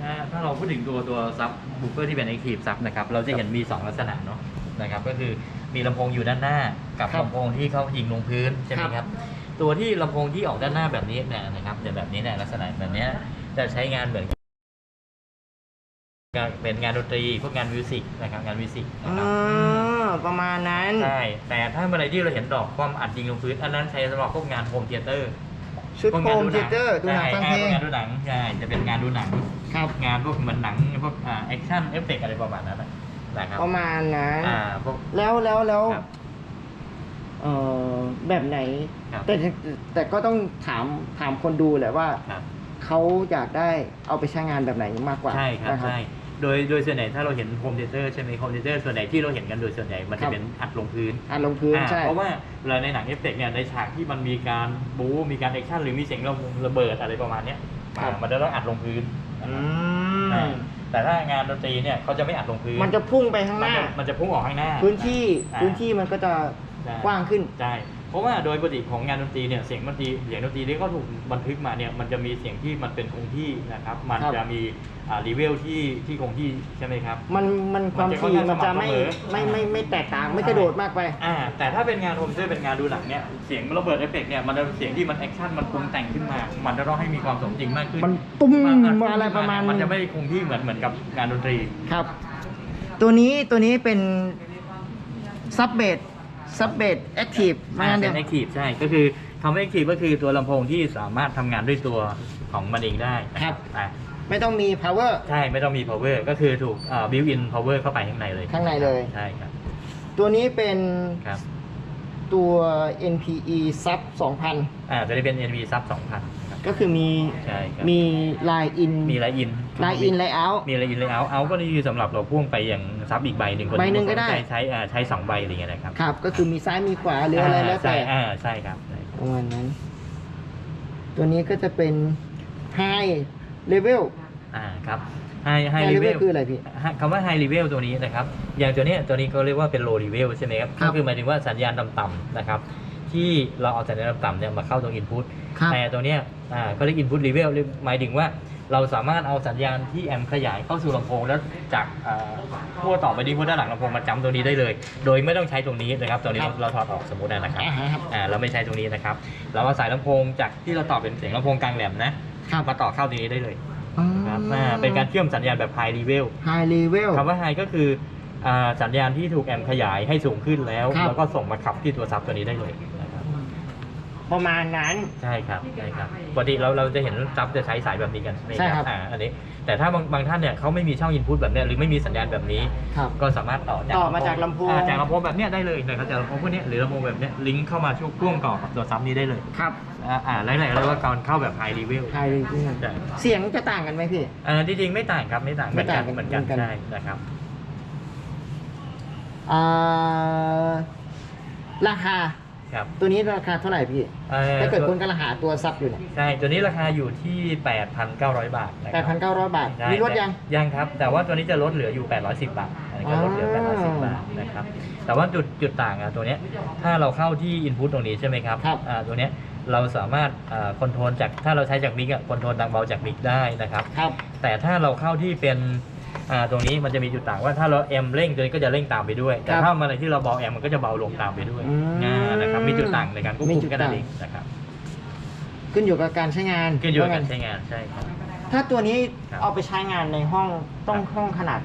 ถ้าถ้าเราพูดถึงตัวตัวซับบูเฟอร์ที่เป็น Active ซับนะครับเราจะเห็นมี 2 ลักษณะเนาะนะครับก็คือมีลำโพงอยู่ด้านหน้า กับครับลำโพงที่เขายิงลงพื้นใช่ไหมคครัรับ บ ตัวที่ลำโพงที่ออกด้านหน้าแบบนี้เนี่ยนะครับจะแบบนี้เนี่ยลักษณะแบบเนี้ยจะใช้งานเหมือนกับเป็นงานดนตรีพวกงานมิวสิกนะครับงานมิวสิกนะอ๋ครับอประมาณนั้น ใช่แต่ถ้าเมื่อไหรที่เราเห็นดอกความอัดยิงลงพื้นอันนั้นใช้สำหรับพวกงานโฮมเทเตอร์ ชุดโฮมเทเตอร์ดูหนังฟังเพลงงานดูหนังใช่จะเป็นงานดูหนังครับงานพวกเหมือนหนังพวกอ่าแอคชั่นเอฟเฟกอะไรประมาณนั้นนะนะครับประมาณนั้นอ่าพวกแล้วแล้วแล้วครับเอ่อแบบไหนครับแต่แต่ก็ต้องถามถามคนดูแหละว่าครับเขาอยากได้เอาไปใช้งานแบบไหนมากกว่าใช่ครับนะใช่ โดยโดยส่วนใหญ่ถ้าเราเห็นโฮมเทเตอร์ใช่ไหมโฮมเทเตอร์ส่วนใหญ่ที่เราเห็นกันโดยส่วนใหญ่มันครัจะบเป็นอัดลงพื้นอ่านลงพื้นอ่าใช่เพราะว่าเวลาในหนังเอฟเฟกต์เนี่ยในฉากที่มันมีการบู๊มีการแอคชั่นหรือมีเสียงระเบิดอะไรประมาณเนี้ยครับอ่ามันจะต้องอัดลงพื้นอือ่ามแต่ถ้างานดนตรีเนี่ยเขาจะไม่อัดลงพื้นมันจะพุ่งไปข้างหมันน้าจะมันจะพุ่งออกข้างหน้า พื้นที่อ่าพื้นที่มันก็จะใช่กว้างขึ้นใช่ เพราะว่าโดยปกติของงานดนตรีเนี่ยเสียงดนตรีเสียงดนตรีที่เขาถูกบันทึกมาเนี่ยมันจะมีเสียงที่มันเป็นคงที่นะครับ มันครับ จะมีอ่ารีเวลที่ที่คงที่ใช่ไหมครับ มันมันความมันจะค่อนถี่ข้างมันจะไม่สม่ำเสมอไม่ไม่ไม่แตกต่างไม่กระโดดมากไป อ่าแต่ถ้าเป็นงานโฮมเตอร์เป็นงานดูหนังเนี่ยเสียงระเบิดเอฟเฟกต์เนี่ยมันจะเป็นเสียงที่มันแอคชั่นมันปรุงแต่งขึ้นมา มันจะต้องให้มีความสมจริงมากขึ้นมันตุ้มนอะไรประมาณ มันจะไม่คงที่เหมือนเหมือนกับงานดนตรี ครับ ตัวนี้ตัวนี้เป็นซับเบด ซับเบดแอคทีฟมาอ่าเดีเป็ยวนแอคทีฟใช่ ก็คือคำว่าแอคทีฟก็คือตัวลำโพงที่สามารถทำงานด้วยตัวของมันเองได้นะครับ อ่าไม่ต้องมี power ใช่ไม่ต้องมี power ก็คือถูกอ่า built in power เข้าไปข้างในเลยข้างในเลย ใช่ครับ ตัวนี้เป็นครับ ตัว NPE sub 2000 อ่าตัวนี้เป็น NV sub 2000ครับ ก็คือมีใช่ครับ มีลายอินมีไลน์อินลายอินไลเอามีไลน์อินไลน์เอาเอาก็นี่คือสำหรับเราพ่วงไปอย่างซับอีกใบหนึ่งคนใบหนึ่งก็ได้ ใช้ใช้อ่าใช้สองใบอะไรเงี้ยนะครับครับ ก็คือมีซ้ายมีขวาหรืออะไรแล้วแต่ใช่อ่าใช่ครับใช่ประมาณนั้น ตัวนี้ก็จะเป็น high level อ่าครับ high high high level level คืออะไรพี่ คำว่า high level ตัวนี้นะครับ อย่างตัวเนี้ยตัวนี้เขาเรียกว่าเป็น low level ใช่ไหมครับ ครับก็คือหมายถึงว่าสัญญาณต่ำๆนะครับ ที่เราเอาสัญญาณต่ำๆเนี่ยมาเข้าตรง input ครับ แต่ตัวเนี้ยอ่าเขาเรียก input level หรือหมายถึงว่าเราสามารถเอาสัญญาณที่แอมป์ขยายเข้าสู่ลำโพง แล้วจากอ่าขั้วต่อไปที่ขั้วด้านหลังลำโพงมาจำตัวนี้ได้เลย โดยไม่ต้องใช้ตรงนี้นะครับตัวนี้ครับ เราถอดออกสมมตินะครับอ่าฮะครับ อ่าเราไม่ใช้ตรงนี้นะครับ เราเอาสายลำโพงจากที่เราต่อเป็นเสียงลำโพงกลางแหลมนะครับ มาต่อเข้าตรงนี้ได้เลย ครับอ่าเป็นการเชื่อมสัญญาณแบบ high level high level คำว่า high ก็คืออ่าสัญญาณที่ถูกแอมป์ขยายให้สูงขึ้นแล้ว ครับ แล้วก็ส่งมาขับที่ตัวซับตัวนี้ได้เลยนะครับ ประมาณนั้น ใช่ครับใช่ครับปกติเราเราจะเห็นซับจะใช้สายแบบนี้กันใช่ไหมใช่ครับ อ่าอันนี้แต่ถ้าบางบางท่านเนี่ยเขาไม่มีช่องอินพุตแบบเนี้ยหรือไม่มีสัญญาณแบบนี้ ครับ ก็สามารถต่อต่อมาจากลำโพง อ่จากลำโพงแบบเนี้ยได้เลยนะครับจากลำโพงพวกเนี้ยหรือลำโพงแบบเนี้ยลิงก์เข้ามาช่วงพ่วงต่อกับตัวซับนี้ได้เลยครับอ่าอ่าหลายๆเรียกว่าการเข้าแบบ high level high level ใช่ เสียงจะต่างกันไหมพี่ อ่าจริงๆไม่ต่างครับไม่ต่างเหมือนกันไม่ต่างกันเหมือนกันเหมือนกัน ใช่นะครับอ่าราคา ครับ ตัวนี้ราคาเท่าไหร่พี่อ่อถ้าเกิดคนกำลังหาตัวซับอยู่เนี่ยใช่ ตัวนี้ราคาอยู่ที่ 8,900 บาทนะคแปรัดพันเก้าร้อยบาทใช่มีลดยัง ยังครับ แต่ว่าตัวนี้จะลดเหลืออยู่ 810 บาทอันนี้จะลดเหลืออ๋อ810 บาทนะครับ แต่ว่าจุดจุดต่างอะตัวเนี้ย ถ้าเราเข้าที่ input ตรงนี้ใช่ไหมครับครับอ่าตัวเนี้ยเราสามารถคอนโทรลจาก ถ้าเราใช้จากมิกอะคอนโทรลดังเบาจากมิกได้นะครับ ครับ แต่ถ้าเราเข้าที่เป็น อ่าตรงนี้มันจะมีจุดต่างว่าถ้าเราแอมเร่งตัวนี้ก็จะเร่งตามไปด้วย แต่ครับถ้ามันที่เราเบาแอมมันก็จะเบาลงตามไปด้วยอืม อ่านะครับมีจุดต่างในการควบมีคุมจุดกันนั่นต่างเองนะครับขึ้นอยู่กับการใช้งานขึ้นอยู่กับว่าการงั้นใช้งานใช่ครับ ถ้าตัวนี้ครับเอาไปใช้งานในห้องต้องครับห้องขนาด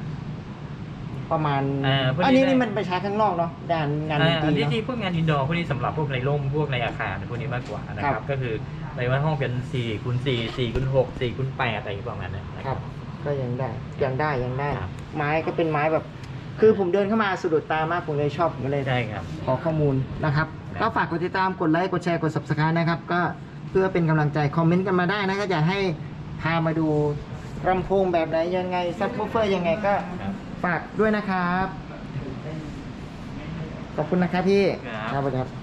ประมาณอ่าพวกนี้อันนี้ได้ นี่มันไปใช้ข้างนอกเนาะด้านงานดอ่านตอันรีนี้เนที่อะพวกงานอินดอร์พวกนี้สำหรับพวกในร่มพวกในอาคารพวกนี้มากกว่านะคครัรับ บ ก็คือในว่าห้องเป็น4คูณ4 4คูณ6 4คูณ8อะไรประมาณนั้นนะ ครับ ก็ยังได้ยังได้ยังได้ ครับ ไม้ก็เป็นไม้แบบ คือผมเดินเข้ามาสะดุดตามากผมเลยชอบผมเลยใช่ครับ ขอข้อมูลนะครับครับ ก็ฝากกดติดตามกดไลค์กดแชร์กด subscribe นะครับ ก็เพื่อเป็นกำลังใจคอมเมนต์กันมาได้นะก็อยากให้พามาดูลำโพงแบบไหนยังไงซับวูเฟอร์ยังไงก็ครับ ฝากด้วยนะครับ ขอบคุณนะครับพี่ครับครับสวัสดีครับ